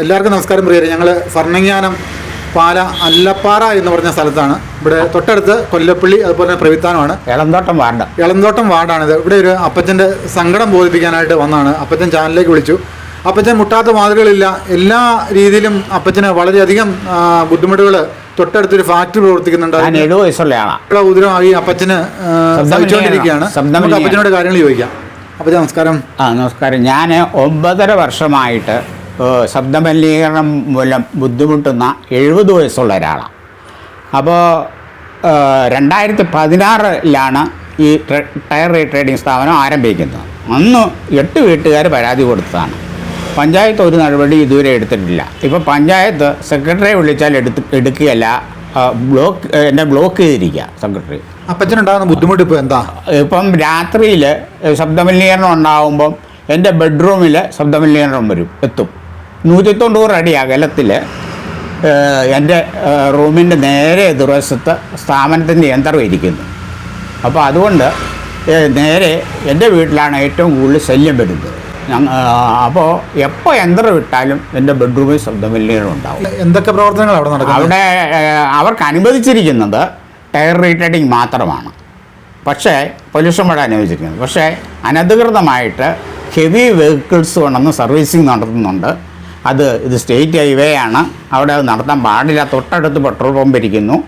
എല്ലാവർക്കും നമസ്കാരം പ്രിയരെ. ഞങ്ങൾ ഫർണങ്ങാനം പാല അല്ലപ്പാറ എന്ന് പറഞ്ഞ സ്ഥലത്താണ്. ഇവിടെ തൊട്ടടുത്ത് കൊല്ലപ്പള്ളി അതുപോലെ തന്നെ പ്രവിത്താനമാണ്. ഇളന്തോട്ടം വാർഡ്. ഇളന്തോട്ടം വാർഡാണിത്. ഇവിടെ ഒരു അപ്പച്ചന്റെ സങ്കടം ബോധിപ്പിക്കാനായിട്ട് വന്നാണ്. അപ്പച്ചൻ ചാനലിലേക്ക് വിളിച്ചു. അപ്പച്ചൻ മുട്ടാത്ത വാതിലുകളില്ല. എല്ലാ രീതിയിലും അപ്പച്ചന് വളരെയധികം ബുദ്ധിമുട്ടുകൾ തൊട്ടടുത്തൊരു ഫാക്ടറി പ്രവർത്തിക്കുന്നുണ്ട്. എഴുപത് വയസ്സുള്ള ആളാണ് അതിനുള്ള ഉദരമായി അപ്പച്ചന് സഹിച്ചുകൊണ്ടിരിക്കുകയാണ്. നമുക്ക് അപ്പച്ചനോട് കാര്യങ്ങൾ ചോദിക്കാം. അപ്പച്ചൻ നമസ്കാരം. ആ നമസ്കാരം. ഞാൻ ഒമ്പതര വർഷമായിട്ട് ശബ്ദമലിനീകരണം മൂലം ബുദ്ധിമുട്ടുന്ന എഴുപത് വയസ്സുള്ള ഒരാളാണ്. അപ്പോൾ രണ്ടായിരത്തി പതിനാറിലാണ് ഈ ടയർ റീട്രേഡിംഗ് സ്ഥാപനം ആരംഭിക്കുന്നത്. അന്ന് എട്ട് വീട്ടുകാർ പരാതി കൊടുത്തതാണ്. പഞ്ചായത്ത് ഒരു നടപടി ഇതുവരെ എടുത്തിട്ടില്ല. ഇപ്പോൾ പഞ്ചായത്ത് സെക്രട്ടറിയെ വിളിച്ചാൽ എടുത്ത് എടുക്കുകയല്ല ബ്ലോക്ക് എന്നെ ബ്ലോക്ക് ചെയ്തിരിക്കുക സെക്രട്ടറി. അപ്പച്ചനുണ്ടാകുന്ന ബുദ്ധിമുട്ട് ഇപ്പോൾ എന്താ? ഇപ്പം രാത്രിയിൽ ശബ്ദമലിനീകരണം ഉണ്ടാകുമ്പം എന്റെ ബെഡ്റൂമിൽ ശബ്ദമലിനീകരണം വരും എത്തും. നൂറ്റി തൊണ്ണൂറ് അടി അകലത്തിൽ എന്റെ റൂമിന്റെ നേരെ എതിർവശത്ത് സ്ഥാപനത്തിന്റെ യന്ത്രം ഇരിക്കുന്നു. അപ്പോൾ അതുകൊണ്ട് നേരെ എന്റെ വീട്ടിലാണ് ഏറ്റവും കൂടുതൽ ശല്യം വരുന്നത്. ഞങ്ങൾ അപ്പോൾ എപ്പോൾ യന്ത്രം ഇട്ടാലും എന്റെ ബെഡ്റൂമിൽ ശബ്ദമലിനീകരണം ഉണ്ടാവും. എന്തൊക്കെ പ്രവർത്തനങ്ങൾ അവിടെ നടക്കും അവിടെ അവർക്ക് അനുവദിച്ചിരിക്കുന്നത് ടയർ റീറ്റേഡിങ് മാത്രമാണ്. പക്ഷേ പൊല്യൂഷൻ ഇവിടെ അനുവദിച്ചിരിക്കുന്നത്. പക്ഷേ അനധികൃതമായിട്ട് ഹെവി വെഹിക്കിൾസ് കൊണ്ടൊന്ന് സർവീസിങ് നടത്തുന്നുണ്ട്. അത് ഇത് സ്റ്റേറ്റ് ഹൈവേ ആണ്. അവിടെ അത് നടത്താൻ പാടില്ല. തൊട്ടടുത്ത് പെട്രോൾ പമ്പ് ഇരിക്കുന്നു.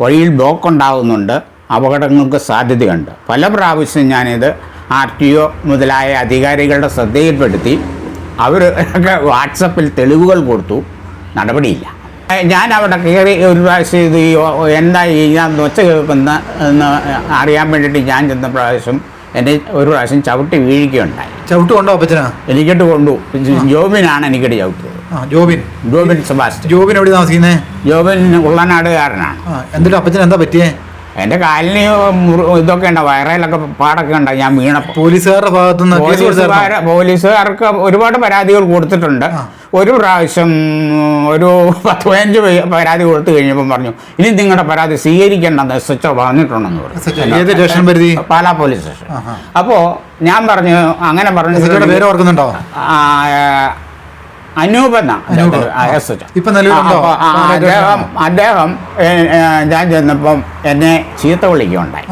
വഴിയിൽ ബ്ലോക്ക് ഉണ്ടാകുന്നുണ്ട് അപകടങ്ങൾക്ക് സാധ്യതയുണ്ട്. പല പ്രാവശ്യം ഞാനിത് ആർ ടി ഒ മുതലായ അധികാരികളുടെ ശ്രദ്ധയിൽപ്പെടുത്തി. അവർ വാട്സപ്പിൽ തെളിവുകൾ കൊടുത്തു. നടപടിയില്ല. ഞാൻ അവിടെ കയറി ഒരു പ്രാവശ്യം ഇത് എന്താ കേൾക്കുന്ന എന്ന് അറിയാൻ വേണ്ടിയിട്ട് ഞാൻ ചെന്ന പ്രാവശ്യം എന്നെ ഒരു പ്രാവശ്യം ചവിട്ടി വീഴുകയുണ്ടായി. ചവിട്ട് കൊണ്ടോ അപ്പച്ചനാ? എനിക്കിട്ട് കൊണ്ടു. ജോബിനാണ് എനിക്കിട്ട് ചവിട്ടിയത്. ജോബിൻ. ജോബിൻ സെബാസ്റ്റ്യൻ. ജോബിൻ എവിടെ താമസിക്കുന്നത് ജോബിൻ ഉള്ളനാടുകാരനാണ് ആ എന്നിട്ട് അപ്പച്ചൻ എന്താ പറ്റിയേ? എന്റെ കാലിന് ഇതൊക്കെ ഉണ്ട്? വയറയിലൊക്കെ പാടൊക്കെ ഉണ്ട്? ഞാൻ വീണ പോലീസുകാരുടെ കേസ് പോലീസുകാർ പോലീസുകാർക്ക് ഒരുപാട് പരാതികൾ കൊടുത്തിട്ടുണ്ട്. ഒരു പ്രാവശ്യം ഒരു പത്ത് പതിനഞ്ച് പരാതി കൊടുത്തു കഴിഞ്ഞപ്പം പറഞ്ഞു ഇനി നിങ്ങളുടെ പരാതി സ്വീകരിക്കേണ്ടെന്ന് എസ് എച്ച് ഒ പറഞ്ഞിട്ടുണ്ടെന്ന് പറഞ്ഞു. Pala police station. അപ്പോ അപ്പോൾ ഞാൻ പറഞ്ഞു അങ്ങനെ പറഞ്ഞു ഓർക്കുന്നുണ്ടോ? ആ, അനൂപ് എന്നാ അനൂപ്. എസ് എച്ച് ഇപ്പൊ അദ്ദേഹം അദ്ദേഹം ഞാൻ ചെന്നപ്പം എന്നെ ചീത്ത വിളിക്കുകയുണ്ടായി?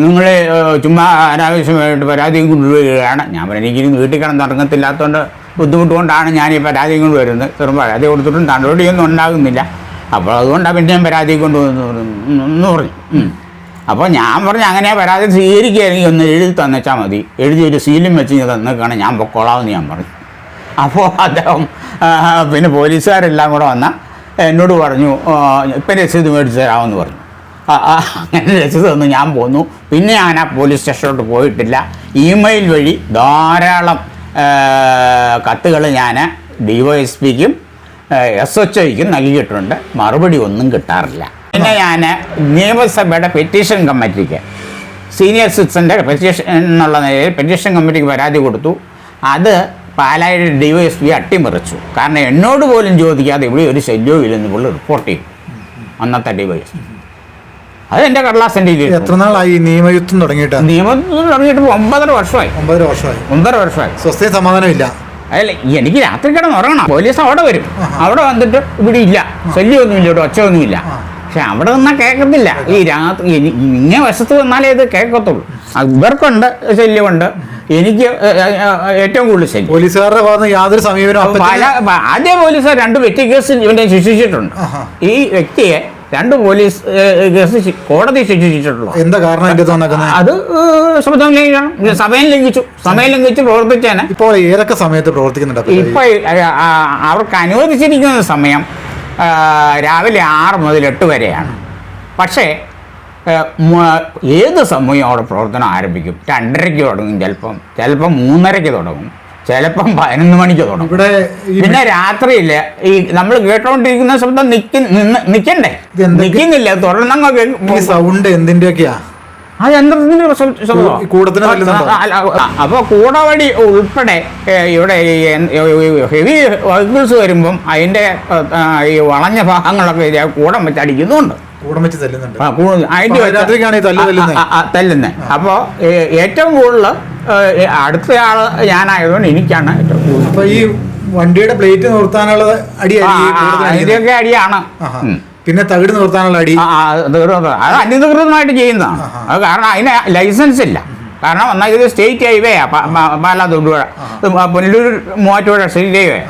നിങ്ങൾ ചുമ്മാ അനാവശ്യമായിട്ട് പരാതിയും കൊണ്ടുവരികയാണ് ഞാൻ പറഞ്ഞു എനിക്കിനി വീട്ടിൽ കിടന്ന് ഇറങ്ങത്തില്ലാത്തതുകൊണ്ട് ബുദ്ധിമുട്ട് കൊണ്ടാണ് ഞാൻ ഈ പരാതിയും കൊണ്ട് വരുന്നത് ചെറുപ്പം പരാതി കൊടുത്തിട്ടും നടപടിയൊന്നും ഉണ്ടാകുന്നില്ല അപ്പോൾ അതുകൊണ്ടാണ് പിന്നെ ഞാൻ പരാതി കൊണ്ടുവന്ന് പറഞ്ഞു. അപ്പോൾ ഞാൻ പറഞ്ഞു അങ്ങനെ പരാതി സ്വീകരിക്കുകയാണെങ്കിൽ ഒന്ന് എഴുതി തന്നെച്ചാൽ മതി. എഴുതി ഒരു സീലും വെച്ച് ഞാൻ തന്നേക്കാണ് ഞാൻ പൊക്കോളാമെന്ന് ഞാൻ പറഞ്ഞു. അപ്പോൾ അദ്ദേഹം പിന്നെ പോലീസുകാരെല്ലാം കൂടെ വന്ന എന്നോട് പറഞ്ഞു ഇപ്പം രസീത് മേടിച്ച് തരാമെന്ന് പറഞ്ഞു. അങ്ങനെ രസീത് തന്നു ഞാൻ പോന്നു. പിന്നെ ഞാൻ ആ പോലീസ് സ്റ്റേഷനിലോട്ട് പോയിട്ടില്ല. ഇമെയിൽ വഴി ധാരാളം കത്തുകൾ ഞാൻ ഡി വൈ എസ് പിക്കും എസ് എച്ച് ഐക്കും നൽകിയിട്ടുണ്ട്. മറുപടി ഒന്നും കിട്ടാറില്ല. പിന്നെ ഞാൻ നിയമസഭയുടെ പെറ്റീഷൻ കമ്മിറ്റിക്ക് സീനിയർ സിറ്റിസന്റെ പെറ്റീഷൻ എന്നുള്ള നിലയിൽ പെറ്റീഷൻ കമ്മിറ്റിക്ക് പരാതി കൊടുത്തു. അത് പാലായുടെ ഡി വൈ എസ് പി അട്ടിമറിച്ചു. കാരണം എന്നോട് പോലും ചോദിക്കാതെ ഇവിടെ ഒരു ശല്യവും ഇല്ലെന്ന് പുള്ളി റിപ്പോർട്ട് ചെയ്തു. അന്നത്തെ ഡി വൈ എസ് പി അത് കടലാസിന്റെ എത്ര നാളായി നിയമയുദ്ധം തുടങ്ങിയിട്ട്? നിയമയുദ്ധം തുടങ്ങിയിട്ട് ഒമ്പതര വർഷമായി. ഒമ്പതര വർഷമായി. ഒമ്പതര വർഷമായി. സ്വസ്ഥ സമാധാനമില്ല. അല്ല എനിക്ക് രാത്രി കിടന്ന് ഉറങ്ങണം. പോലീസ് അവിടെ വരും. അവിടെ വന്നിട്ട് ഇവിടെ ഇല്ല. ശല്യമൊന്നുമില്ല ഇവിടെ ഒച്ചയൊന്നുമില്ല. പക്ഷെ അവിടെ നിന്നാൽ കേൾക്കത്തില്ല. ഈ രാത്രി ഇങ്ങനെ ഇങ്ങേ വശത്ത് വന്നാലേ ഇത് കേൾക്കത്തുള്ളൂ. ഇവർക്കുണ്ട് ശല്യമുണ്ട്. എനിക്ക് ഏറ്റവും കൂടുതൽ ശല്യം. പോലീസുകാരുടെ ഭാഗത്ത് യാതൊരു സമീപനം പല ആദ്യ പോലീസുകാർ രണ്ട് വ്യക്തി കേസ് ഇവനെ ശിക്ഷിച്ചിട്ടുണ്ട്. ഈ വ്യക്തിയെ രണ്ട് പോലീസ് കേസ് കോടതി ശിക്ഷിച്ചിട്ടുള്ളൂ. എന്താ കാരണം അത് ശബ്ദം ലംഘിക്കണം. സമയം ലംഘിച്ചു. സമയം ലംഘിച്ച് പ്രവർത്തിച്ചേനെ. ഇപ്പോൾ ഏതൊക്കെ സമയത്ത് പ്രവർത്തിക്കുന്നുണ്ട് ഇപ്പൊ അവർക്ക് അനുവദിച്ചിരിക്കുന്ന സമയം രാവിലെ ആറ് മുതൽ എട്ട് വരെയാണ്. പക്ഷേ ഏത് സമയം അവിടെ പ്രവർത്തനം ആരംഭിക്കും? രണ്ടരയ്ക്ക് തുടങ്ങും ചിലപ്പം. ചിലപ്പം മൂന്നരയ്ക്ക് തുടങ്ങും. ചിലപ്പം പതിനൊന്ന് മണിക്ക് തുടങ്ങും. ഇവിടെ പിന്നെ രാത്രിയിൽ ഈ നമ്മൾ കേട്ടോണ്ടിരിക്കുന്ന ശബ്ദം നിൽക്കണ്ടേ നിൽക്കുന്നില്ല തുടർന്നങ്ങ് സൗണ്ട് എന്തിന്റെയൊക്കെയാ? ആ യന്ത്രത്തിന്റെ അപ്പോൾ കൂടവടി ഉൾപ്പെടെ ഇവിടെ ഹെവി വെഹിക്കിൾസ് വരുമ്പം അതിന്റെ ഈ വളഞ്ഞ ഭാഗങ്ങളൊക്കെ കൂടം വെച്ച് അടിക്കുന്നുണ്ട്? തല്ലുന്നത് അപ്പോൾ ഏറ്റവും കൂടുതൽ അടുത്ത ആൾ ഞാനായതുകൊണ്ട് എനിക്കാണ് ഏറ്റവും കൂടുതൽ ഈ വണ്ടിയുടെ പ്ലേറ്റ് നിർത്താനുള്ള അടി അടിക്കുന്നത്. അടിയാണ്. പിന്നെ തകിട് നിർത്താനുള്ള അടി. അത് അനധികൃതമായിട്ട് ചെയ്യുന്നതാണ് അത് കാരണം അതിന് ലൈസൻസ് ഇല്ല. കാരണം എന്നാൽ ഇത് state highway Pala Thodupuzha. Punalur Muvattupuzha state highway.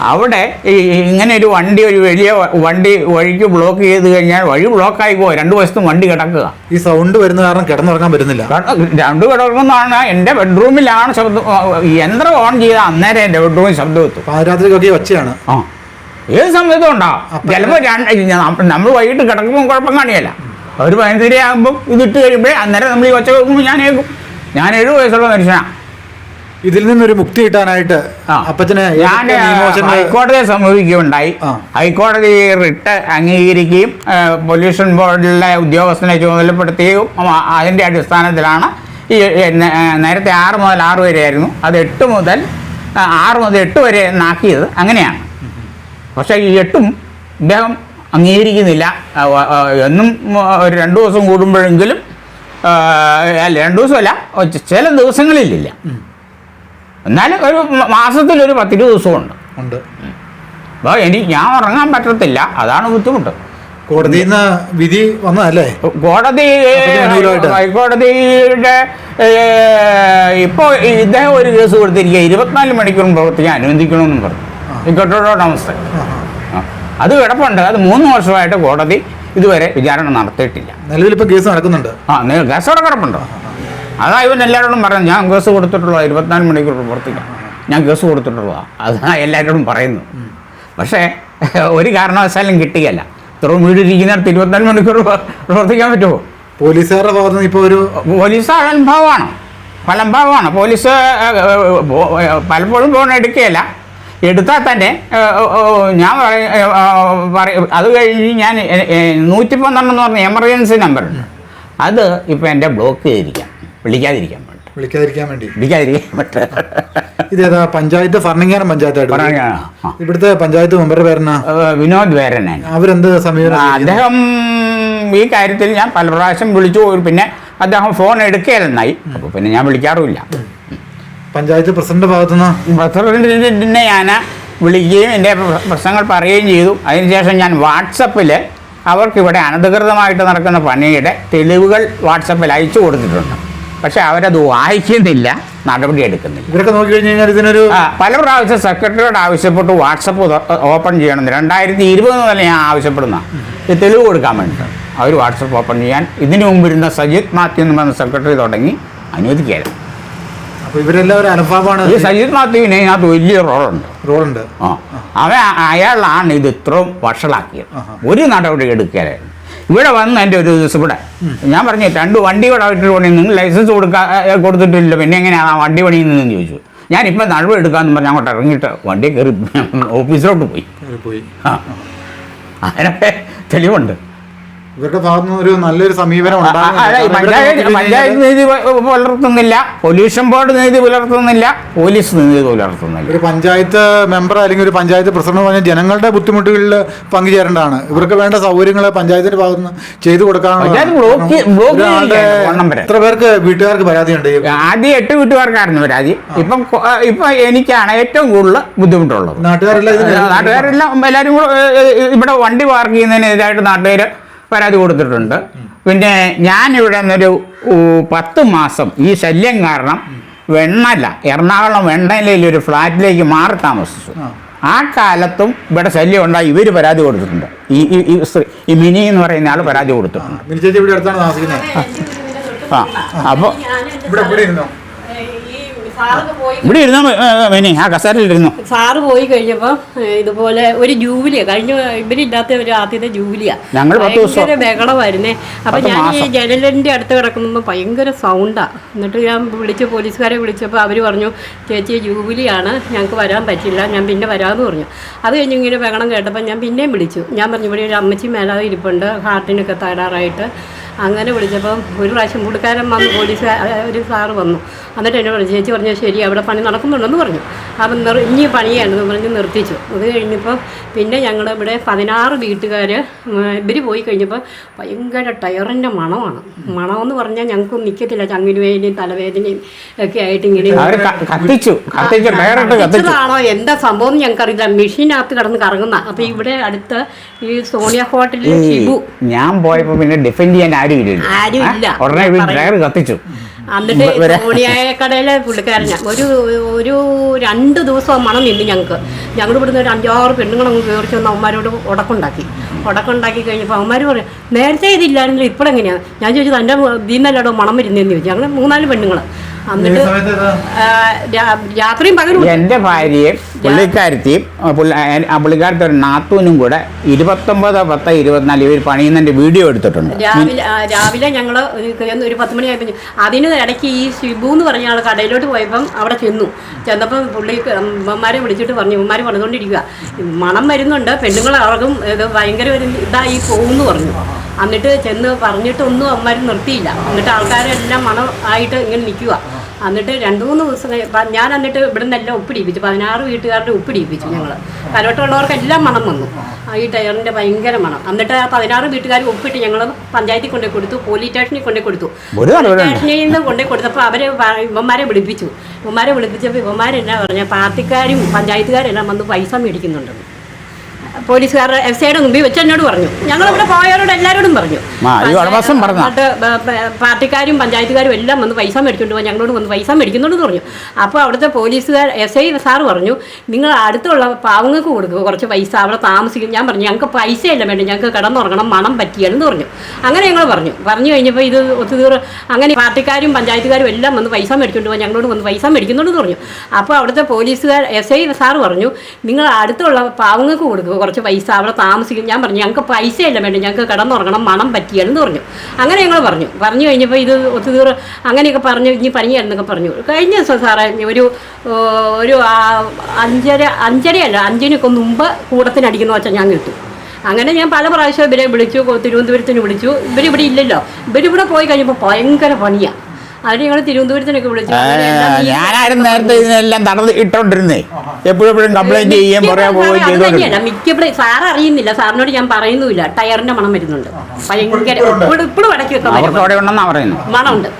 അവിടെ ഈ ഇങ്ങനെ ഒരു വണ്ടി ഒരു വലിയ വണ്ടി വഴിക്ക് ബ്ലോക്ക് ചെയ്ത് കഴിഞ്ഞാൽ വഴി ബ്ലോക്കായി പോയി രണ്ടു വശത്തും വണ്ടി കിടക്കുക. ഈ സൗണ്ട് വരുന്ന കാരണം കിടന്നുറങ്ങാൻ പറ്റുന്നില്ല. രണ്ടു കിടക്കുന്നതാണ്. എന്റെ ബെഡ്റൂമിലാണ് ശബ്ദം യന്ത്രം ഓൺ ചെയ്ത അന്നേരം എന്റെ ബെഡ്റൂമിൽ ശബ്ദം എത്തും. പാതിരാത്രിക്കൊക്കെ ഒച്ചയാണ്. ആ. ഏത് സമയത്തും ഉണ്ടാവും ചിലപ്പോൾ രണ്ട് നമ്മൾ വൈകിട്ട് കിടക്കുമ്പോൾ കുഴപ്പം കാണിയല്ല ഒരു പതിനഞ്ചര ആകുമ്പോൾ ഇതിട്ട് കഴിയുമ്പോഴേ അന്നേരം നമ്മൾ ഈ ഒച്ച കേൾക്കുമ്പോൾ ഞാൻ ഏകും. ഞാൻ ഏഴ് വയസ്സുള്ള മനുഷ്യനാണ് ഇതിൽ നിന്നൊരു മുക്തി കിട്ടാനായിട്ട്. അപ്പച്ചന് ഞാൻ ഹൈക്കോടതിയെ സമീപിക്കുകയുണ്ടായി. ഹൈക്കോടതി റിട്ട് അംഗീകരിക്കുകയും പൊല്യൂഷൻ ബോർഡിലെ ഉദ്യോഗസ്ഥനെ ചുമതലപ്പെടുത്തുകയും അതിന്റെ അടിസ്ഥാനത്തിലാണ് ഈ നേരത്തെ ആറ് മുതൽ ആറ് വരെയായിരുന്നു. അത് എട്ട് മുതൽ ആറ് മുതൽ എട്ട് വരെ നാക്കിയത് അങ്ങനെയാണ്. പക്ഷേ ഈ എട്ടും ഇദ്ദേഹം അംഗീകരിക്കുന്നില്ല. എന്നും ഒരു രണ്ട് ദിവസം കൂടുമ്പോഴെങ്കിലും അല്ല രണ്ട് ദിവസമല്ല ചില ദിവസങ്ങളിലില്ല. എന്നാലും ഒരു മാസത്തിൽ ഒരു പത്തിരുപത് ദിവസമുണ്ട്. ഉണ്ട്. അപ്പോൾ എനിക്ക് ഞാൻ ഉറങ്ങാൻ പറ്റത്തില്ല. അതാണ് ബുദ്ധിമുട്ട്. കോടതിയിൽ നിന്ന് വിധി വന്നതല്ലേ? കോടതി? ഹൈക്കോടതിയുടെ ഇപ്പോൾ ഇദ്ദേഹം ഒരു കേസ് കൊടുത്തിരിക്കുക ഇരുപത്തിനാല് മണിക്കൂറും പ്രവർത്തിക്കാൻ അനുവദിക്കണമെന്നും പറഞ്ഞു. കെട്ടിടോടമസ്ഥ ആഹാ. അത് കിടപ്പുണ്ട് അത് മൂന്ന് വർഷമായിട്ട് കോടതി ഇതുവരെ വിചാരണ നടത്തിയിട്ടില്ല നിലവിലിപ്പോൾ കേസ് നടക്കുന്നുണ്ട് ആ കേസ് അവിടെ കിടപ്പുണ്ടോ അതാ ഇവൻ എല്ലാവരോടും പറഞ്ഞു ഞാൻ കേസ് കൊടുത്തിട്ടുള്ള ഇരുപത്തിനാല് മണിക്കൂർ പ്രവർത്തിക്കാം ഞാൻ കേസ് കൊടുത്തിട്ടുള്ളതാ അതാ എല്ലാവരോടും പറയുന്നു പക്ഷേ ഒരു കാരണവശാലും കിട്ടിയല്ല ഇത്രയും വീടിരിക്കുന്നിടത്ത് ഇരുപത്തിനാല് മണിക്കൂർ പ്ര- പ്രവർത്തിക്കാൻ പറ്റുമോ പോലീസുകാരുടെ ഭാഗത്ത് നിന്ന് ഇപ്പൊ ഒരു പോലീസ് അനുഭവമാണ് ഫലംഭാവമാണ് പോലീസ് പലപ്പോഴും ഫോൺ എടുക്കുകയില്ല എടുത്താൽ തന്നെ ഞാൻ പറയ- അത് കഴിഞ്ഞ് ഞാൻ നൂറ്റി പന്ത്രണ്ടെന്ന് പറഞ്ഞ എമർജൻസി നമ്പറുണ്ട് അത് ഇപ്പം എന്റെ ബ്ലോക്ക് ചെയ്തിരിക്കാം. വിളിക്കാതിരിക്കാൻ വേണ്ടി. വിളിക്കാതിരിക്കാൻ വേണ്ടി. വിളിക്കാതിരിക്കാൻ വേണ്ടി. ഇതേതാ പഞ്ചായത്ത് ഭരണങ്ങാനം പഞ്ചായത്തായിട്ട്. ഇവിടുത്തെ പഞ്ചായത്ത് മെമ്പറുടെ പേരെന്നാ? വിനോദ് വേരനാണ് അവരെന്ത് സമീപനം അദ്ദേഹം ഈ കാര്യത്തിൽ ഞാൻ പല പ്രാവശ്യം വിളിച്ചു പോയി. പിന്നെ അദ്ദേഹം ഫോൺ എടുക്കുകയല്ലെന്നായി അപ്പോൾ പിന്നെ ഞാൻ വിളിക്കാറുമില്ല. പഞ്ചായത്ത് പ്രസിഡന്റ് ഭാഗത്തുനിന്ന് പ്രസിഡന്റിനെ ഞാൻ വിളിക്കുകയും എന്റെ പ്രശ്നങ്ങൾ പറയുകയും ചെയ്തു. അതിനുശേഷം ഞാൻ വാട്സപ്പിൽ അവർക്കിവിടെ അനധികൃതമായിട്ട് നടക്കുന്ന പണിയുടെ തെളിവുകൾ വാട്സപ്പിൽ അയച്ചു കൊടുത്തിട്ടുണ്ട്. പക്ഷെ അവരത് വായിക്കുന്നില്ല നടപടി എടുക്കുന്നില്ല. ഇവരൊക്കെ നോക്കി കഴിഞ്ഞ് കഴിഞ്ഞാൽ ഇതിനൊരു പല പ്രാവശ്യം സെക്രട്ടറിയോട് ആവശ്യപ്പെട്ട് വാട്സപ്പ് ഓപ്പൺ ചെയ്യണം. രണ്ടായിരത്തി ഇരുപത് മുതൽ ഞാൻ ആവശ്യപ്പെടുന്ന ഈ തെളിവ് കൊടുക്കാൻ വേണ്ടിയിട്ട് അവർ വാട്സപ്പ് ഓപ്പൺ ചെയ്യാൻ ഇതിനു മുമ്പിരുന്ന സജിത് മാത്യു എന്ന് പറഞ്ഞ സെക്രട്ടറി തുടങ്ങി അനുവദിക്കുകയില്ല അപ്പൊ ഇവരെല്ലാവരും അനുഭവമാണ്. ഈ സജിത് മാത്യുവിന് ഇതിനകത്ത് വലിയ റോളുണ്ട്. റോളുണ്ട്. ആ. അവൻ അയാളാണ് ഇത് ഇത്രയും വഷളാക്കിയത്. ഒരു നടപടി എടുക്കുകയായിരുന്നു ഇവിടെ വന്ന് എന്റെ ഒരു ദിവസം ഇവിടെ ഞാൻ പറഞ്ഞു രണ്ട് വണ്ടി ഇവിടെ ഇട്ടിട്ട് പണി നിങ്ങൾ ലൈസൻസ് കൊടുക്കാ കൊടുത്തിട്ടില്ല. പിന്നെ എങ്ങനെയാണ് ആ വണ്ടി പണിയുന്നതെന്ന് ചോദിച്ചു. ഞാൻ ഞാനിപ്പോൾ നടപടി എടുക്കാമെന്ന് പറഞ്ഞ് അങ്ങോട്ട് ഇറങ്ങിയിട്ട് വണ്ടി കയറി ഓഫീസിലോട്ട് പോയി. പോയി. ആ. അതിനൊക്കെ തെളിവുണ്ട്. ഇവരുടെ ഭാഗത്ത് നിന്ന് ഒരു നല്ലൊരു സമീപനം പുലർത്തുന്നില്ല. പൊല്യൂഷൻ ബോർഡ് നീതി പുലർത്തുന്നില്ല. പോലീസ് നീതി പുലർത്തുന്നില്ല. ഒരു പഞ്ചായത്ത് മെമ്പർ അല്ലെങ്കിൽ ഒരു പഞ്ചായത്ത് പ്രസിഡന്റ് പറഞ്ഞ ജനങ്ങളുടെ ബുദ്ധിമുട്ടുകളിൽ പങ്കുചേരേണ്ടതാണ്. ഇവർക്ക് വേണ്ട സൗകര്യങ്ങൾ പഞ്ചായത്തിന്റെ ഭാഗത്ത് നിന്ന് ചെയ്തു കൊടുക്കാനുള്ള. എത്ര പേർക്ക് വീട്ടുകാർക്ക് പരാതിയുണ്ട്? ആദ്യം എട്ട് വീട്ടുകാർക്കായിരുന്നു പരാതി. ഇപ്പം ഇപ്പൊ എനിക്കാണ് ഏറ്റവും കൂടുതൽ ബുദ്ധിമുട്ടുള്ളത്. നാട്ടുകാരെല്ലാം നാട്ടുകാരെല്ലാം എല്ലാവരും ഇവിടെ വണ്ടി പാർക്ക് ചെയ്യുന്നതിനെതിരായിട്ട് നാട്ടുകാർ പരാതി കൊടുത്തിട്ടുണ്ട്. പിന്നെ ഞാനിവിടെ നിന്നൊരു ഊ, പത്ത് മാസം ഈ ശല്യം കാരണം വെണ്ണല്ല എറണാകുളം വെണ്ണലയിൽ ഒരു ഫ്ലാറ്റിലേക്ക് മാറി താമസിച്ചു. ആ. കാലത്തും ഇവിടെ ശല്യം ഉണ്ടായി ഇവർ പരാതി കൊടുത്തിട്ടുണ്ട്. ഈ ഈ- ഈ സ്ത്രീ- ഈ മിനി എന്ന് പറയുന്ന ആൾ പരാതി കൊടുത്തിട്ടുണ്ട്. ഇവിടെ ആ അപ്പോൾ ഇവിടെ ഇരുന്നോ മിനി ആ കസേരയിൽ ഇരുന്നു? സാറ് പോയി കഴിഞ്ഞപ്പോ ഇതുപോലെ ഒരു ജൂബിലിയാ. കഴിഞ്ഞ ഇവരില്ലാത്ത ഒരു ആദ്യത്തെ ജൂബിലിയാ. ഞങ്ങൾ ഭയങ്കര ബഹളമായിരുന്നേ. അപ്പൊ ഞാൻ ഈ. ജനലിന്റെ അടുത്ത് കിടക്കുന്നു ഭയങ്കര സൗണ്ടാ എന്നിട്ട് ഞാൻ വിളിച്ച് പോലീസുകാരെ വിളിച്ചപ്പോൾ അവർ പറഞ്ഞു ചേച്ചി ജൂബിലിയാണ്. ഞങ്ങൾക്ക് വരാൻ പറ്റില്ല. ഞാൻ പിന്നെ വരാമെന്ന് പറഞ്ഞു. അത് കഴിഞ്ഞ് ഇങ്ങനെ ബഹളം കേട്ടപ്പോൾ ഞാൻ പിന്നെയും വിളിച്ചു. ഞാൻ പറഞ്ഞു ഇവിടെ ഒരു അമ്മച്ചി മേലാതെ ഇരിപ്പുണ്ട്. ഹാർട്ടിനൊക്കെ തകരാറായിട്ട്. അങ്ങനെ വിളിച്ചപ്പം ഒരു പ്രാവശ്യം പുള്ളിക്കാരൻ വന്ന് പോലീസ് ഒരു സാറ് വന്നു. എന്നിട്ട് എന്നെ പറഞ്ഞു ചേച്ചി പറഞ്ഞു ശരി അവിടെ പണി നടക്കുന്നുണ്ടെന്ന് പറഞ്ഞു. അപ്പം നിർ ഇനി പണിയാണെന്ന് പറഞ്ഞ് നിർത്തിച്ചു. അത് കഴിഞ്ഞപ്പോൾ പിന്നെ ഞങ്ങൾ ഇവിടെ പതിനാറ് വീട്ടുകാർ ഇവർ പോയി കഴിഞ്ഞപ്പോൾ ഭയങ്കര ടയറിന്റെ മണമാണ്. മണമെന്ന് പറഞ്ഞാൽ ഞങ്ങൾക്ക് നിൽക്കത്തില്ല ചങ്ങിനുവേദനയും തലവേദനയും ഒക്കെ ആയിട്ട് ഇങ്ങനെ ണോ കത്തിച്ചതാണോ? എന്താ സംഭവം എന്ന് ഞങ്ങൾക്കറിയില്ല. മെഷീനകത്ത് കിടന്ന് കറങ്ങുന്ന. അപ്പൊ ഇവിടെ അടുത്ത് ഈ സോണിയ ഹോട്ടലിൽ ഷിബു. ഞാൻ പോയപ്പോ പിന്നെ ഡിഫെൻഡ് ചെയ്യാൻ ആരും ഇല്ല. ഉടനെ ഡ്രൈവർ കത്തിച്ചു. എന്നിട്ട് സോണിയായ കടയിലെ പുള്ളിക്കാരനാ ഒരു ഒരു രണ്ട് ദിവസം മണം നിന്ന് ഞങ്ങൾക്ക് ഞങ്ങൾ ഇവിടുന്ന് ഒരു അഞ്ചാറ് പെണ്ണുങ്ങളങ്ങ് കയറിച്ച് വന്ന് അവന്മാരോട് ഉടക്കുണ്ടാക്കി ഉടക്കുണ്ടാക്കി കഴിഞ്ഞപ്പോൾ അവന്മാർ പറയും നേരത്തെ ഇതില്ലായിരുന്നല്ലോ ഇപ്പോഴെങ്ങനെയാണ് ഞാൻ ചോദിച്ചത് എന്റെ ദീന്നല്ലാടോ മണം വരുന്നതെന്ന് ചോദിച്ചു. ഞങ്ങൾ മൂന്നാൽ പെണ്ണുങ്ങൾ എന്നിട്ട് രാ- രാത്രിയും പകലും എന്റെ ഭാര്യയും പുള്ളിക്കാരത്തിയും പുള്ളിക്കാരത്തെ ഒരു നാത്തൂനും കൂടെ ഇരുപത്തൊമ്പത് പത്ത് ഇരുപത്തിനാല് ഇവർ പണിയുന്നതിന്റെ വീഡിയോ എടുത്തിട്ടുണ്ട്. രാവിലെ രാവിലെ ഞങ്ങൾ ഒരു പത്ത് മണിയായപ്പോൾ അതിന് ഇടയ്ക്ക് ഈ ശിബു എന്ന് പറഞ്ഞ ആൾ കടയിലോട്ട് പോയപ്പം അവിടെ ചെന്നു. ചെന്നപ്പം പുള്ളി ഉമ്മമാരെ വിളിച്ചിട്ട് പറഞ്ഞു ഉമ്മമാർ പറഞ്ഞുകൊണ്ടിരിക്കുക മണം വരുന്നുണ്ട് പെണ്ണുങ്ങളെ അവർക്കും ഇത് ഭയങ്കര ഒരു ഇതായി പോകുമെന്ന് പറഞ്ഞു. എന്നിട്ട് ചെന്ന് പറഞ്ഞിട്ടൊന്നും അമ്മമാർ നിർത്തിയില്ല. എന്നിട്ട് ആൾക്കാരെല്ലാം മണം ആയിട്ട് ഇങ്ങനെ നിൽക്കുക എന്നിട്ട് രണ്ട് മൂന്ന് ദിവസം ഞാൻ എന്നിട്ട് ഇവിടെ നിന്നെല്ലാം ഒപ്പിടിപ്പിച്ചു പതിനാറ് വീട്ടുകാരുടെ ഒപ്പിടിപ്പിച്ചു ഞങ്ങൾ കരോട്ടുള്ളവർക്കെല്ലാം മണം വന്നു. ആ ഈ ടയറിന്റെ ഭയങ്കര മണം. എന്നിട്ട് ആ പതിനാറ് വീട്ടുകാർ ഒപ്പിട്ട് ഞങ്ങൾ പഞ്ചായത്തിൽ കൊണ്ടേ കൊടുത്തു പോലീസ് സ്റ്റേഷനിൽ കൊണ്ടേ കൊടുത്തു. സ്റ്റേഷനിൽ നിന്ന് കൊണ്ടേ കൊടുത്തപ്പോൾ അവർ ഇവന്മാരെ വിളിപ്പിച്ചു. ഇവന്മാരെ വിളിപ്പിച്ചപ്പോൾ ഇവന്മാരെന്നാ പറഞ്ഞ പാർട്ടിക്കാരും പഞ്ചായത്തുകാരെല്ലാം വന്ന് പൈസ മേടിക്കുന്നുണ്ടെന്ന്. പോലീസുകാർ എഫ് ഐയുടെ മുമ്പിൽ വെച്ച് എന്നോട് പറഞ്ഞു. ഞങ്ങൾ ഇവിടെ പോയവരോട് എല്ലാവരോടും പറഞ്ഞു. എന്നിട്ട് പാർട്ടിക്കാരും പഞ്ചായത്തുകാരും എല്ലാം വന്ന് പൈസ മേടിച്ചുകൊണ്ട് പോകാൻ ഞങ്ങളോട് വന്ന് പൈസ മേടിക്കുന്നുണ്ടെന്ന് പറഞ്ഞു. അപ്പോൾ അവിടുത്തെ പോലീസുകാർ എസ് ഐ സാറ് പറഞ്ഞു നിങ്ങൾ അടുത്തുള്ള പാവങ്ങൾക്ക് കൊടുക്കുക കുറച്ച് പൈസ അവിടെ താമസിക്കും. ഞാൻ പറഞ്ഞു ഞങ്ങൾക്ക് പൈസയല്ല വേണ്ട. ഞങ്ങൾക്ക് കിടന്നുറങ്ങണം മണം പറ്റിയാലെന്ന് പറഞ്ഞു. അങ്ങനെ ഞങ്ങൾ പറഞ്ഞു. പറഞ്ഞു കഴിഞ്ഞപ്പോൾ ഇത് ഒത്തുതീർ അങ്ങനെ പാർട്ടിക്കാരും പഞ്ചായത്തുകാരും എല്ലാം വന്ന് പൈസ മേടിച്ചുകൊണ്ട് പോകാൻ ഞങ്ങളോട് വന്ന് പൈസ മേടിക്കുന്നുണ്ടെന്ന് പറഞ്ഞു. അപ്പോൾ അവിടുത്തെ പോലീസുകാർ എസ് ഐ സാറ് പറഞ്ഞു നിങ്ങൾ അടുത്തുള്ള പാവങ്ങൾക്ക് കൊടുക്കുക കുറച്ച് പൈസ അവിടെ താമസിക്കും. ഞാൻ പറഞ്ഞു ഞങ്ങൾക്ക് പൈസയല്ല വേണ്ട ഞങ്ങൾക്ക് കിടന്നുറങ്ങണം മണം പറ്റിയാലെന്ന് പറഞ്ഞു. അങ്ങനെ ഞങ്ങൾ പറഞ്ഞു. പറഞ്ഞു കഴിഞ്ഞപ്പോൾ ഇത് ഒത്തുതീർ അങ്ങനെയൊക്കെ പറഞ്ഞു ഇനി പനിയായിരുന്നൊക്കെ പറഞ്ഞു. കഴിഞ്ഞ ദിവസം സാറേ ഒരു ഒരു അഞ്ചര അഞ്ചരയല്ല അഞ്ചിനൊക്കെ മുമ്പ് കൂടത്തിനടിക്കുന്ന വെച്ചാൽ ഞാൻ കിട്ടും. അങ്ങനെ ഞാൻ പല പ്രാവശ്യം ഇവരെ വിളിച്ചു തിരുവനന്തപുരത്തിന് വിളിച്ചു. ഇവരിവിടെ ഇല്ലല്ലോ. ഇവരിവിടെ പോയി കഴിഞ്ഞപ്പോൾ ഭയങ്കര പണിയാണ് അതിന് ഞങ്ങൾ തിരുവനന്തപുരത്തിനൊക്കെ വിളിച്ചു. ഞാനായിരുന്നു നേരത്തെ ഇതിനെല്ലാം തടഞ്ഞ് ഇട്ടോണ്ടിരുന്നേ. എപ്പോഴെപ്പോഴും കംപ്ലൈന്റ് ചെയ്യുകയും പറയാൻ പോവുകയും ചെയ്തോണ്ടിരുന്നു. മിക്കപ്പോഴും സാർ അറിയുന്നില്ല. സാറിനോട് ഞാൻ പറയുന്നില്ല ടയറിന്റെ മണം വരുന്നുണ്ട്. ഭയങ്കര ഇപ്പോഴും ഇടയ്ക്ക് അവർക്ക് അവിടെ ഉണ്ടെന്നാ പറയുന്നു മണമുണ്ട്.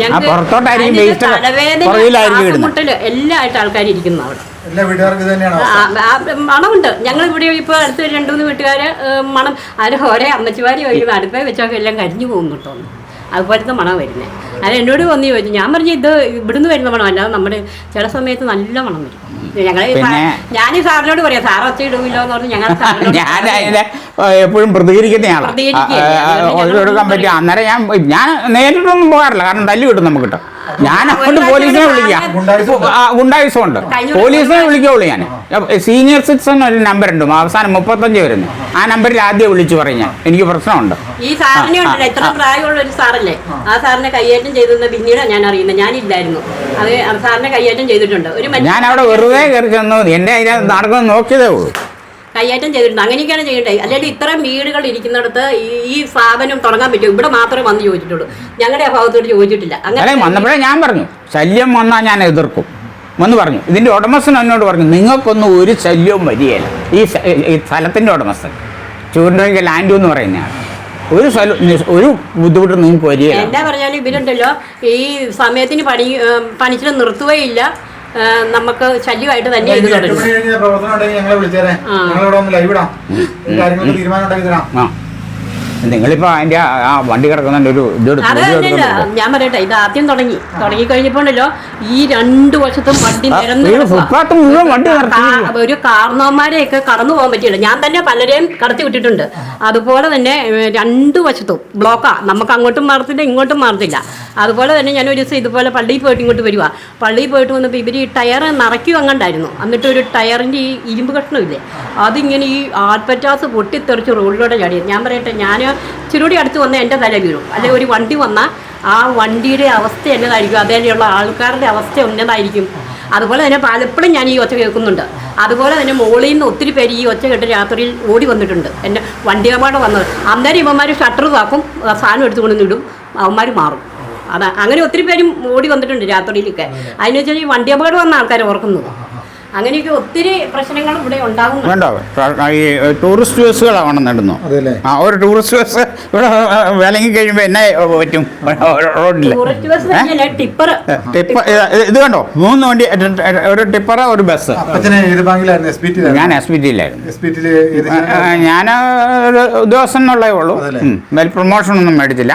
ഞങ്ങൾക്ക് പുറത്തോട്ടായിരിക്കും അതിന് waste തലവേദന, പുറകിലായിരിക്കും ഇടുന്നത്. ശ്വാസമുട്ടൽ എല്ലാം ആയിട്ട് ആൾക്കാർ ഇരിക്കുന്നു അവിടെ. മണമുണ്ട്. ഞങ്ങൾ ഇവിടെ ഇപ്പൊ അടുത്ത് രണ്ടു മൂന്ന് വീട്ടുകാര് മണം അതിന് ഓരോ അമ്മച്ചിമാരി വയ്ക്കുന്ന അടുപ്പേ വെച്ചൊക്കെ എല്ലാം കരിഞ്ഞു പോകുന്നു തോന്നുന്നു അതുപോലത്തെ മണം വരുന്നത് അത് എന്നോട് വന്ന് ചോദിച്ചു. ഞാൻ പറഞ്ഞു ഇത് ഇവിടുന്ന് വരുന്ന മണം അല്ലാതെ നമ്മുടെ ചില സമയത്ത് നല്ല മണം വരും. ഞങ്ങൾ ഞാൻ ഈ സാറിനോട് പറയാം സാർ ഒച്ച ഇടുമില്ലോ എന്ന് പറഞ്ഞ് ഞങ്ങൾ ഞാൻ അതിനെ എപ്പോഴും പ്രതികരിക്കുന്നയാളാണ് ആളാ. അതുകൊണ്ട് കൊടുക്കാൻ ഞങ്ങൾ പറ്റിയ അന്നേരം ഞാൻ ഞാൻ നേരിട്ടൊന്നും പോകാറില്ല കാരണം തല്ലി കിട്ടും നമുക്ക് കിട്ടും. ഞാൻ അങ്ങോട്ട് അതുകൊണ്ട് പോലീസിനെ വിളിക്കാം. ഗുണ്ടായുസം ഉണ്ട്. പോലീസിനെ വിളിക്കുള്ളൂ ഞാൻ. സീനിയർ സിറ്റിസൺ ഒരു നമ്പർ ഉണ്ട് അവസാനം മുപ്പത്തഞ്ച് വരുന്നു. ആ നമ്പറിൽ ആദ്യം വിളിച്ചു പറയും ഞാൻ. എനിക്ക് പ്രശ്നമുണ്ട്. ഈ സാറിനെ ഇത്ര പ്രായമുള്ള ഒരു സാറല്ലേ? ആ സാറിനെ കൈയേറ്റം ചെയ്തെന്ന് പിന്നീടാണ് ഞാൻ അറിയുന്നത്. ഞാനില്ലായിരുന്നു. അത് സാറിന്റെ സാറിനെ കൈയേറ്റം ചെയ്തിട്ടുണ്ട്. ഒരു മനുഷ്യൻ ഞാൻ അവിടെ വെറുതെ കയറി ചെന്നു. എന്റെ അതിനകത്ത് നടക്കുന്നത് നോക്കിയതേ ഉള്ളൂ. കൈയേറ്റം ചെയ്തിട്ടുണ്ട്. അങ്ങനെയൊക്കെയാണ് ചെയ്യേണ്ടത്. അല്ലെങ്കിൽ ഇത്രയും വീടുകൾ ഇരിക്കുന്നിടത്ത് ഈ ഈ സ്ഥാപനം തുടങ്ങാൻ പറ്റും ഇവിടെ മാത്രമേ വന്ന് ചോദിച്ചിട്ടുള്ളൂ. ഞങ്ങളുടെ അഭാവത്തോട് ചോദിച്ചിട്ടില്ല. അല്ലെ അങ്ങനെ വന്നപ്പോഴേ ഞാൻ പറഞ്ഞു ശല്യം വന്നാൽ ഞാൻ എതിർക്കും. എന്ന് പറഞ്ഞു. ഇതിന്റെ ഉടമസ്ഥൻ എന്നോട് പറഞ്ഞു നിങ്ങൾക്കൊന്നും ഒരു ശല്യവും വരികയില്ല. ഈ സ്ഥ- ഈ സ്ഥലത്തിന്റെ ഉടമസ്ഥൻ ചൂണ്ടൊക്കെ ലാൻഡു എന്ന് പറയുന്നതാണ് ഒരു സ്ഥലം ഒരു ബുദ്ധിമുട്ട് നിങ്ങൾക്ക് വരിക എന്താ പറഞ്ഞാലും ഇവരുണ്ടല്ലോ ഈ സമയത്തിന് പണി പണിച്ചിട്ട് നിർത്തുകയില്ല. നമുക്ക് ശല്യമായിട്ട് തന്നെ ഇത് തുടരും. ഞങ്ങളെ വിളിച്ചേരെ ആ. വണ്ടി കിടക്കുന്ന ഒരു ഞാൻ പറയട്ടെ ഇത് ആദ്യം തുടങ്ങി. തുടങ്ങി കഴിഞ്ഞപ്പോണ്ടല്ലോ ഈ രണ്ടു വശത്തും വണ്ടി നിരന്ന് മുഴുവൻ വണ്ടി ഒരു കാർന്നവന്മാരെയൊക്കെ കടന്നു പോകാൻ പറ്റിയില്ല. ഞാൻ തന്നെ പലരെയും കടത്തി വിട്ടിട്ടുണ്ട്. അതുപോലെ തന്നെ രണ്ടു വശത്തും ബ്ലോക്കാ. നമുക്ക് അങ്ങോട്ടും മാറത്തില്ല ഇങ്ങോട്ടും മാറത്തില്ല. അതുപോലെ തന്നെ ഞാൻ ഒരു ദിവസം ഇതുപോലെ പള്ളിയിൽ പോയിട്ട് ഇങ്ങോട്ട് വരുവാ. പള്ളിയിൽ പോയിട്ട് വന്നപ്പോൾ ഇവർ ഈ ടയർ നിറയ്ക്കും അങ്ങണ്ടായിരുന്നു. എന്നിട്ട് ഒരു ടയറിന്റെ ഈ ഇരുമ്പ് കഷ്ണമില്ലേ? അതിങ്ങനെ ഈ ആൽപ്പറ്റാസ് പൊട്ടിത്തെറിച്ച് റോഡിലൂടെ ചാടി. ഞാൻ പറയട്ടെ ഞാൻ ഇച്ചിരൂടി അടുത്ത് വന്നാൽ എന്റെ തല വീഴും. അല്ലെങ്കിൽ ഒരു വണ്ടി വന്നാൽ ആ വണ്ടിയുടെ അവസ്ഥ എന്നതായിരിക്കും. അതേലുള്ള ആൾക്കാരുടെ അവസ്ഥ എന്നതായിരിക്കും അതുപോലെ തന്നെ പലപ്പോഴും ഞാൻ ഈ ഒച്ച കേൾക്കുന്നുണ്ട്. അതുപോലെ തന്നെ മുകളിൽ നിന്ന് ഒത്തിരി പേര് ഈ ഒച്ച കേട്ട് രാത്രിയിൽ ഓടി വന്നിട്ടുണ്ട്. എന്റെ വണ്ടിയപാട് വന്നത് അന്നേരം ഇവന്മാർ ഷട്ടർ താക്കും സാധനം എടുത്തുകൊണ്ട് നിടും അവന്മാർ മാറും. അതാ അങ്ങനെ ഒത്തിരി പേരും ഓടി വന്നിട്ടുണ്ട് രാത്രിയിലൊക്കെ. അതിന് വെച്ചാൽ ഈ വണ്ടി അപകടം വന്ന ആൾക്കാർ ഓർക്കുന്നു. അങ്ങനെയൊക്കെ ഒത്തിരി പ്രശ്നങ്ങൾ ഇവിടെ ഉണ്ടാവും ഉണ്ടാവും ഈ ടൂറിസ്റ്റ് ബസ്സുകളാണ് വന്നിടുന്നു അതെല്ലേ ആ ഒരു ടൂറിസ്റ്റ് ബസ് ഇവിടെ വിലങ്ങി കഴിയുമ്പോൾ എന്നെ പറ്റും? റോഡിൽ ടൂറിസ്റ്റ് ബസ് തന്നെയല്ലേ ടിപ്പർ. ടിപ്പർ ഇത് കണ്ടോ? മൂന്ന് വണ്ടി ഒരു ടിപ്പറ ഒരു ബസ് ഞാൻ എസ് പി ടിയിലായിരുന്നു ഞാൻ ഒരു ഉദ്യോഗസ്ഥൻ എന്നുള്ളേ ഉള്ളൂ. പ്രൊമോഷൻ ഒന്നും മേടിച്ചില്ല.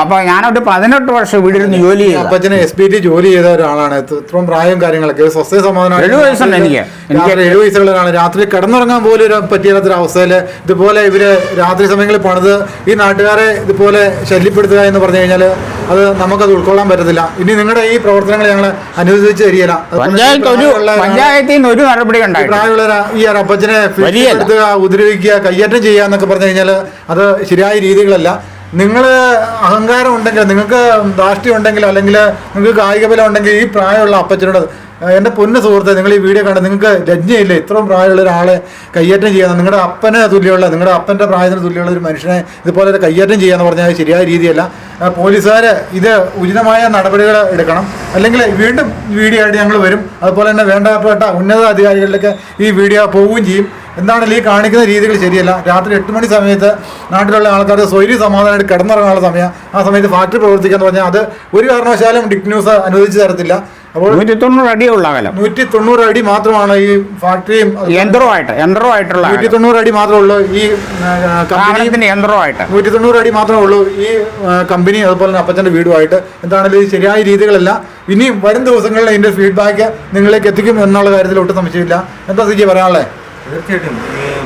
അപ്പൊ ഞാനൊരു പതിനെട്ട് വർഷം വീടിന് ജോലി ചെയ്ത അപ്പച്ചന് എസ് പി ടി ജോലി ചെയ്ത ഒരാളാണ്. ഇത് ഇത്രയും പ്രായം കാര്യങ്ങളൊക്കെ. സ്വസ്ഥ സമാധാനം എഴുപത് വയസ്സുണ്ട് എനിക്ക്. എനിക്ക് എഴുപത് വയസ്സുള്ള ഒരാളാണ്. രാത്രി കിടന്നുറങ്ങാൻ പോലും ഒരു പറ്റിയാത്തൊരു അവസ്ഥയിൽ ഇതുപോലെ ഇവർ രാത്രി സമയങ്ങളിൽ പണിത് ഈ നാട്ടുകാരെ ഇതുപോലെ ശല്യപ്പെടുത്തുക എന്ന് പറഞ്ഞു കഴിഞ്ഞാൽ അത് നമുക്കത് ഉൾക്കൊള്ളാൻ പറ്റത്തില്ല. ഇനി നിങ്ങളുടെ ഈ പ്രവർത്തനങ്ങൾ ഞങ്ങൾ അനുവദിച്ച് തരികയില്ല. ഒരു ഈ പഞ്ചായത്തിൽ ഒരു നടപടി പ്രായമുള്ള ഈ അപ്പച്ചനെ. എടുത്തുക ഉപദ്രവിക്കുക കയ്യേറ്റം ചെയ്യുക എന്നൊക്കെ പറഞ്ഞു കഴിഞ്ഞാൽ അത് ശരിയായ രീതികളല്ല. നിങ്ങൾ അഹങ്കാരം ഉണ്ടെങ്കിൽ നിങ്ങൾക്ക് ധാഷ്ട്യം ഉണ്ടെങ്കിൽ അല്ലെങ്കിൽ നിങ്ങൾക്ക് കായിക ബലം ഉണ്ടെങ്കിൽ ഈ പ്രായമുള്ള അപ്പച്ചനോട് എന്റെ പൊന്ന സുഹൃത്തെ നിങ്ങൾ ഈ വീഡിയോ കണ്ട് നിങ്ങൾക്ക് ലജ്ജയില്ലേ? ഇത്രയും പ്രായമുള്ള ഒരാളെ കയ്യേറ്റം ചെയ്യാൻ നിങ്ങളുടെ അപ്പന് തുല്യമുള്ള നിങ്ങളുടെ അപ്പന്റെ പ്രായത്തിന് തുല്യമുള്ള ഒരു മനുഷ്യനെ ഇതുപോലെ ഒരു കയ്യേറ്റം ചെയ്യാന്ന് പറഞ്ഞാൽ ശരിയായ രീതിയല്ല. പോലീസുകാർ ഇത് ഉചിതമായ നടപടികൾ എടുക്കണം. അല്ലെങ്കിൽ വീണ്ടും വീഡിയോ ആയിട്ട് ഞങ്ങൾ വരും. അതുപോലെ തന്നെ വേണ്ടപ്പെട്ട ഉന്നത അധികാരികളിലേക്ക് ഈ വീഡിയോ പോവുകയും ചെയ്യും. എന്താണെങ്കിലും ഈ കാണിക്കുന്ന രീതികൾ ശരിയല്ല? രാത്രി എട്ട് മണി സമയത്ത് നാട്ടിലുള്ള ആൾക്കാർ സ്വൈര്യ സമാധാനമായിട്ട് കിടന്നിറങ്ങാനുള്ള സമയം. ആ സമയത്ത് ഫാക്ടറി പ്രവർത്തിക്കാന്ന് പറഞ്ഞാൽ അത് ഒരു കാരണവശാലും ഡിക് ന്യൂസ് അനുവദിച്ചു തരത്തില്ല. അപ്പോൾ നൂറ്റി തൊണ്ണൂറ് അടിയുള്ള അകലം. നൂറ്റി തൊണ്ണൂറ് അടി മാത്രമാണ് ഈ ഫാക്ടറിയും യന്ത്രമായിട്ട് യന്ത്രമായിട്ടുള്ള നൂറ്റി. തൊണ്ണൂറ് അടി മാത്രമേ ഉള്ളൂ ഈ കമ്പനി നാണയത്തിന്റെ യന്ത്രമായിട്ട് നൂറ്റി തൊണ്ണൂറ് അടി മാത്രമേ ഉള്ളൂ ഈ കമ്പനി അതുപോലെ തന്നെ അപ്പച്ചന്റെ വീടുമായിട്ട്. എന്താണെങ്കിലും ഈ ശരിയായ രീതികളല്ല. ഇനിയും വരും ദിവസങ്ങളിൽ ഇതിന്റെ ഫീഡ്ബാക്ക് നിങ്ങളിലേക്ക് എത്തിക്കും എന്നുള്ള കാര്യത്തിൽ ഒട്ടും സംശയമില്ല. എന്താ സിജി പറയാനുള്ളത്? തീർച്ചയായിട്ടും.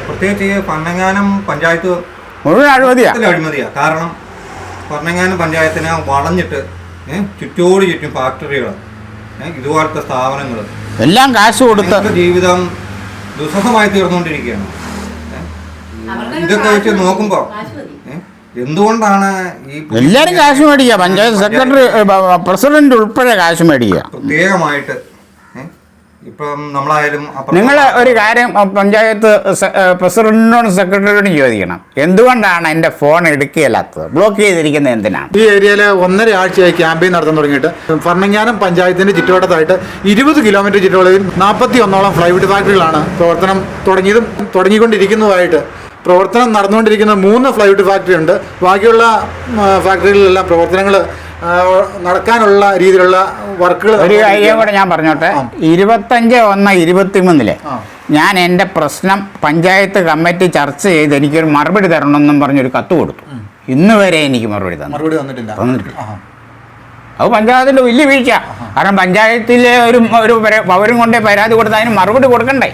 പ്രത്യേകിച്ച് ഈ പന്നങ്ങാനം പഞ്ചായത്ത് മുഴുവൻ അഴിമതിയാ? അഴിമതിയാ. കാരണം പന്നങ്ങാനം പഞ്ചായത്തിനെ വളഞ്ഞിട്ട് ചുറ്റോട് ചുറ്റും ഫാക്ടറികൾ ഇതുപോലത്തെ സ്ഥാപനങ്ങൾ എല്ലാം കാശ് കൊടുത്ത് ജീവിതം ദുസ്സഹമായി തീർന്നുകൊണ്ടിരിക്കുകയാണ്. ഇതൊക്കെ വെച്ച് നോക്കുമ്പോൾ എന്തുകൊണ്ടാണ് ഈ എല്ലാവരും എല്ലാരും കാശ് മേടിക്കുക പഞ്ചായത്ത് സെക്രട്ടറി പ്രസിഡന്റ് ഉൾപ്പെടെ കാശ് മേടിക്കുക പ്രത്യേകമായിട്ട് ഇപ്പം നമ്മളായാലും നിങ്ങൾ ഒരു കാര്യം പഞ്ചായത്ത് പ്രസിഡന്റിനോടും സെക്രട്ടറിയോടും ചോദിക്കണം. എന്തുകൊണ്ടാണ് എന്റെ ഫോൺ എടുക്കുകയില്ലാത്തത്? ബ്ലോക്ക് ചെയ്തിരിക്കുന്നത് എന്തിനാണ്? ഈ ഏരിയയിൽ ഒന്നര ആഴ്ചയായി ക്യാമ്പയിൻ നടത്താൻ തുടങ്ങിയിട്ട് ഭരണങ്ങാനം പഞ്ചായത്തിന്റെ ചുറ്റുവട്ടത്തായിട്ട് ഇരുപത് കിലോമീറ്റർ ചുറ്റുവട്ടത്തിൽ നാൽപ്പത്തി ഒന്നോളം ഫ്ലൈവുഡ് ഫാക്ടറികളാണ് പ്രവർത്തനം തുടങ്ങിയതും തുടങ്ങിക്കൊണ്ടിരിക്കുന്നതുമായിട്ട്. പ്രവർത്തനം നടന്നുകൊണ്ടിരിക്കുന്ന മൂന്ന് ഫ്ലൈവുഡ് ഫാക്ടറി ഉണ്ട്. ബാക്കിയുള്ള ഫാക്ടറികളിലെല്ലാം പ്രവർത്തനങ്ങൾ നടക്കാനുള്ള രീതിയിലുള്ള വർക്കുകൾ ഒരു കാര്യം കൂടെ ഞാൻ പറഞ്ഞോട്ടെ? ഇരുപത്തഞ്ച് ഒന്ന് ഇരുപത്തിമൂന്നിൽ. ഞാൻ എന്റെ പ്രശ്നം പഞ്ചായത്ത് കമ്മിറ്റി ചർച്ച ചെയ്ത് എനിക്കൊരു മറുപടി തരണമെന്നും പറഞ്ഞൊരു കത്ത് കൊടുത്തു. ഇന്ന് വരെ എനിക്ക് മറുപടി തന്നു മറുപടി തന്നിട്ടില്ല. തന്നിട്ടില്ല. അത് പഞ്ചായത്തിന്റെ വലിയ വീഴ്ച. കാരണം പഞ്ചായത്തിലെ ഒരു ഒരു പൗരം കൊണ്ടേ പരാതി കൊടുത്താൽ അതിന് മറുപടി കൊടുക്കണ്ടേ?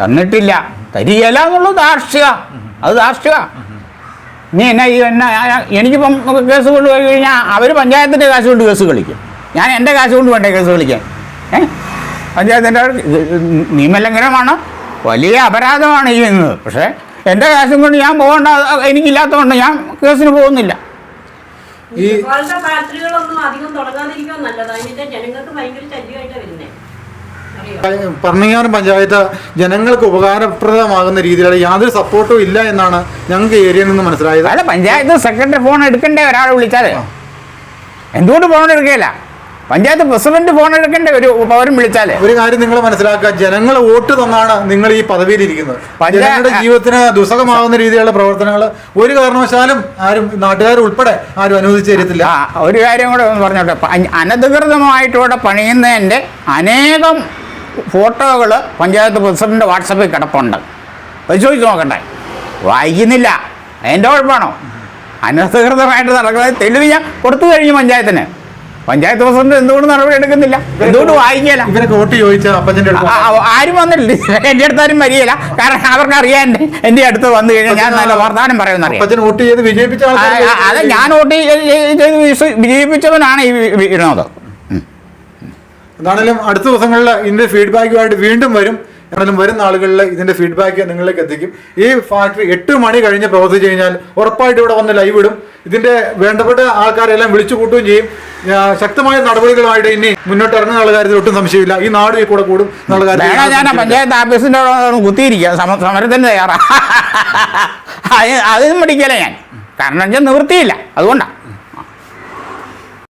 തന്നിട്ടില്ല. തരികയില്ല എന്നുള്ളത് ദാർഷ്ട്യ അത് ധാർഷ്ട്യ. നീ എന്നാ ഈ എന്നാ എനിക്കിപ്പം കേസ് കൊണ്ട് പോയി കഴിഞ്ഞാൽ അവർ പഞ്ചായത്തിന്റെ കാശ് കൊണ്ട് കേസ് കളിക്കും. ഞാൻ എന്റെ കാശ് കൊണ്ട് വേണ്ടേ കേസ് കളിക്കാൻ? ഏ? പഞ്ചായത്തിന്റെ നിയമലംഘനമാണ് വലിയ അപരാധമാണ് ഈ ചെയ്യുന്നത് പക്ഷേ എന്റെ കാശും കൊണ്ട് ഞാൻ പോകേണ്ട എനിക്കില്ലാത്തതുകൊണ്ട് ഞാൻ കേസിന് പോകുന്നില്ല. ഈ ഫാക്ടറികളൊന്നും അധികം ജനങ്ങൾക്ക് ഭയങ്കര ശല്യമായിട്ടാണ് വരുന്നത് ഭരണങ്ങാനം പഞ്ചായത്ത് ജനങ്ങൾക്ക് ഉപകാരപ്രദമാകുന്ന രീതിയിലുള്ള യാതൊരു സപ്പോർട്ടും ഇല്ല എന്നാണ് ഞങ്ങൾക്ക് ഏരിയയിൽ നിന്ന് മനസ്സിലായത്. അല്ല പഞ്ചായത്ത് സെക്രട്ടറി ഫോൺ എടുക്കണ്ടേ ഒരാളെ വിളിച്ചാൽ എന്തുകൊണ്ട് ഫോൺ എടുക്കുകയില്ല പഞ്ചായത്ത് പ്രസിഡന്റ് ഫോൺ എടുക്കണ്ടേ ഒരു പൗരൻ വിളിച്ചാൽ? ഒരു കാര്യം നിങ്ങൾ മനസ്സിലാക്കുക ജനങ്ങൾ വോട്ട് തന്നാണ് നിങ്ങൾ ഈ പദവിയിൽ ഇരിക്കുന്നത്. ജനങ്ങളുടെ ജീവിതത്തിന് ദുസ്സഹമാകുന്ന രീതിയിലുള്ള പ്രവർത്തനങ്ങൾ ഒരു കാരണവശാലും ആരും നാട്ടുകാർ ഉൾപ്പെടെ ആരും അനുവദിച്ചു തരത്തില്ല. ഒരു കാര്യം കൂടെ ഒന്ന് പറഞ്ഞോട്ടെ. അനധികൃതമായിട്ടൂടെ പണിയുന്നതിന്റെ പണിയുന്നതിന്റെ അനേകം ഫോട്ടോകൾ പഞ്ചായത്ത് പ്രസിഡന്റ് വാട്സപ്പിൽ കിടപ്പുണ്ട്. പരിശോധിച്ച് നോക്കട്ടെ. വായിക്കുന്നില്ല. അതിന്റെ കുഴപ്പമാണോ? അനധികൃതമായിട്ട് നടക്കുന്നത് തെളിവ് ഞാൻ കൊടുത്തു കഴിഞ്ഞു പഞ്ചായത്തിന്. പഞ്ചായത്ത് പ്രസിഡന്റ് എന്തുകൊണ്ട് നടപടി എടുക്കുന്നില്ല? എന്തുകൊണ്ട് വായിക്കല ആരും വന്നില്ല എന്റെ അടുത്ത് ആരും വരികയില്ല. കാരണം അവർക്ക് അറിയാൻ എന്റെ എന്റെ അടുത്ത് വന്നു കഴിഞ്ഞാൽ ഞാൻ നല്ല വർത്തമാനം പറയുന്ന അതെ ഞാൻ വോട്ട് ചെയ്ത് വിജയിപ്പിച്ചവനാണ് ഈ വിനോദ്. എന്താണെങ്കിലും അടുത്ത ദിവസങ്ങളിൽ ഇതിന്റെ ഫീഡ്ബാക്കുമായിട്ട് വീണ്ടും വരും. എന്നാലും വരുന്ന ആളുകളിൽ ഇതിന്റെ ഫീഡ്ബാക്ക് നിങ്ങളിലേക്ക് എത്തിക്കും. ഈ ഫാക്ടറി എട്ട് മണി കഴിഞ്ഞ് പ്രവർത്തിച്ചു കഴിഞ്ഞാൽ ഉറപ്പായിട്ട് ഇവിടെ വന്ന് ലൈവ് ഇടും. ഇതിന്റെ വേണ്ടപ്പെട്ട ആൾക്കാരെല്ലാം വിളിച്ചു കൂട്ടുകയും ചെയ്യും. ശക്തമായ നടപടികളുമായിട്ട് ഇനി മുന്നോട്ട് ഇറങ്ങുന്ന കാര്യത്തിൽ ഒട്ടും സംശയമില്ല. ഈ നാട് ഈ കൂടെ കൂടും ഞാൻ പഞ്ചായത്ത് ഒന്ന് കുത്തിയിരിക്കുക സമ സമരത്തിന് തയ്യാറാ. അത് അതിനും പഠിക്കല ഞാൻ. കാരണം വെച്ചാൽ നിവൃത്തിയില്ല. അതുകൊണ്ടാണ്